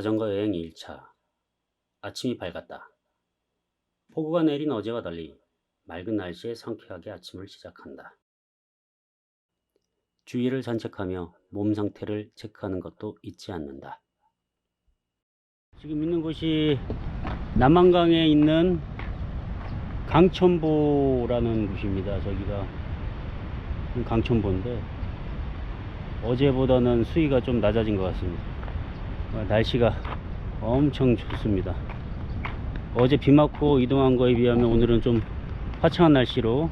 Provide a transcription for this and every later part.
자전거 여행 2일차. 아침이 밝았다. 폭우가 내린 어제와 달리 맑은 날씨에 상쾌하게 아침을 시작한다. 주위를 산책하며 몸 상태를 체크하는 것도 잊지 않는다. 지금 있는 곳이 남한강에 있는 강천보라는 곳입니다. 저기가 강천보인데 어제보다는 수위가 좀 낮아진 것 같습니다. 어, 날씨가 엄청 좋습니다. 어제 비 맞고 이동한 거에 비하면 오늘은 좀 화창한 날씨로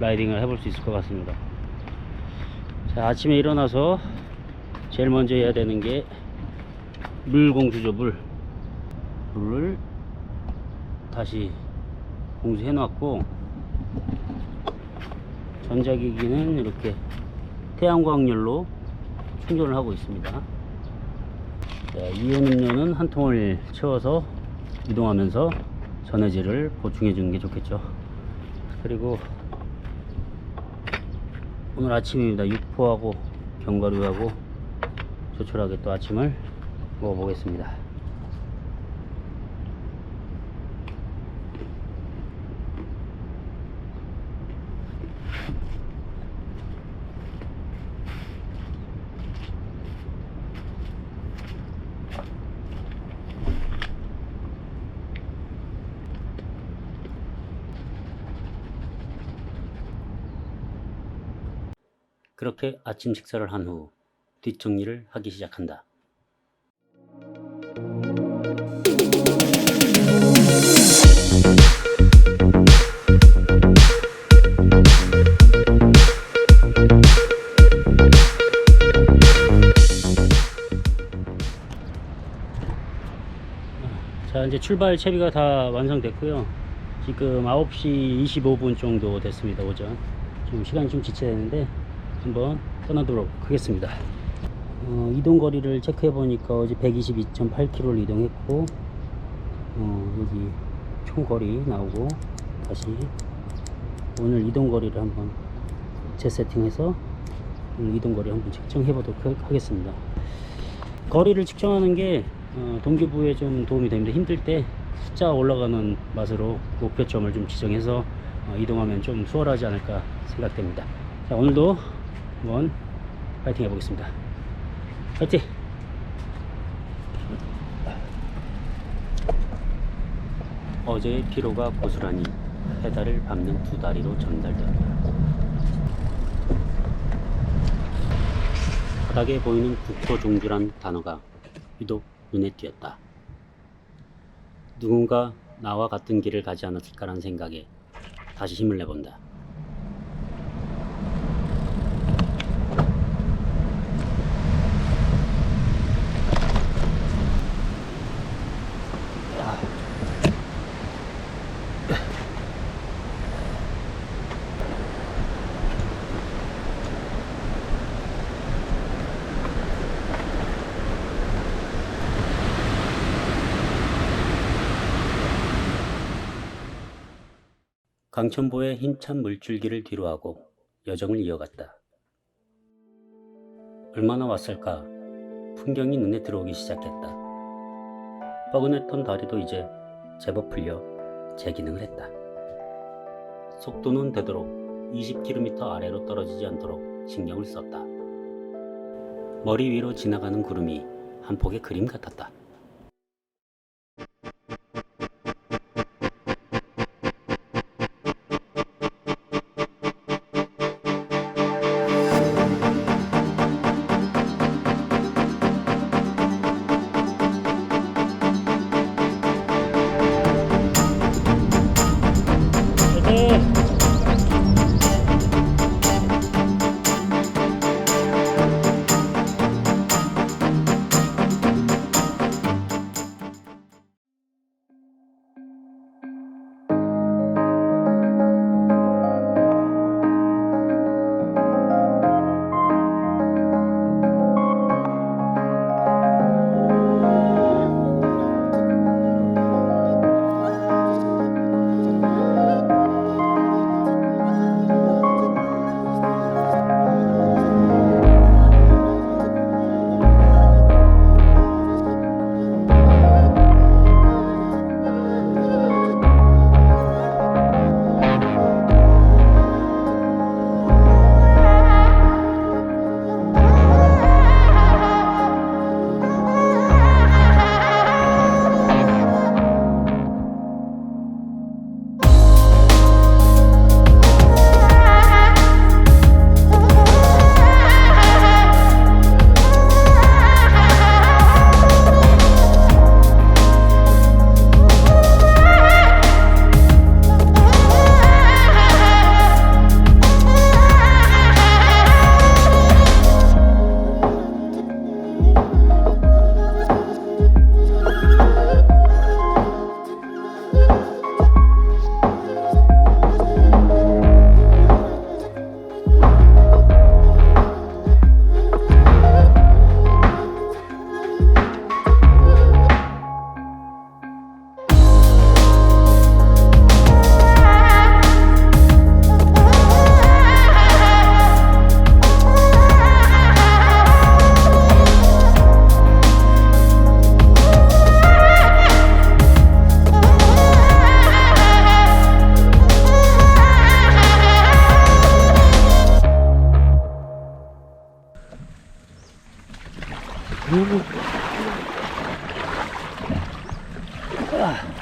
라이딩을 해볼 수 있을 것 같습니다. 자, 아침에 일어나서 제일 먼저 해야 되는 게 물 공수죠, 물. 물을 다시 공수해 놨고 전자기기는 이렇게 태양광열로 충전을 하고 있습니다. 자, 이온 음료는 한 통을 채워서 이동하면서 전해질을 보충해 주는 게 좋겠죠. 그리고 오늘 아침입니다. 육포하고 견과류하고 조촐하게 또 아침을 먹어보겠습니다. 그렇게 아침 식사를 한 후 뒷정리를 하기 시작한다. 자 이제 출발 채비가 다 완성됐고요. 지금 9시 25분 정도 됐습니다. 오전. 좀 시간이 좀 지체되는데 한번 떠나도록 하겠습니다 어, 이동 거리를 체크해 보니까 어제 122.8km를 이동했고 어, 여기 총 거리 나오고 다시 오늘 이동 거리를 한번 재세팅해서 이동 거리 한번 측정해 보도록 하- 하겠습니다 거리를 측정하는 게 어, 동기부여에 좀 도움이 됩니다. 힘들 때 숫자 올라가는 맛으로 목표점을 좀 지정해서 어, 이동하면 좀 수월하지 않을까 생각됩니다. 자, 오늘도 한번 파이팅 해보겠습니다. 파이팅! 어제의 피로가 고스란히 페달을 밟는 두 다리로 전달되었다. 바닥에 보이는 국토종주란 단어가 유독 눈에 띄었다. 누군가 나와 같은 길을 가지 않았을까라는 생각에 다시 힘을 내본다. 강천보의 힘찬 물줄기를 뒤로하고 여정을 이어갔다. 얼마나 왔을까 풍경이 눈에 들어오기 시작했다. 뻐근했던 다리도 이제 제법 풀려 재기능을 했다. 속도는 되도록 20km 아래로 떨어지지 않도록 신경을 썼다. 머리 위로 지나가는 구름이 한 폭의 그림 같았다. Ah.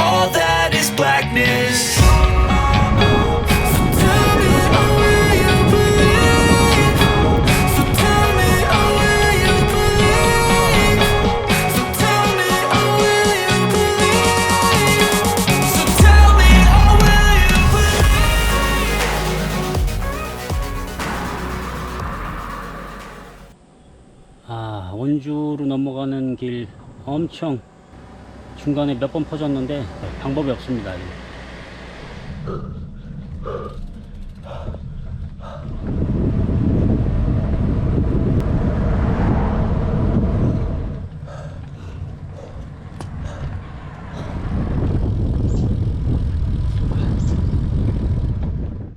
아, 원주로 넘어가는 길 엄청 중간에 몇 번 퍼졌는데 방법이 없습니다.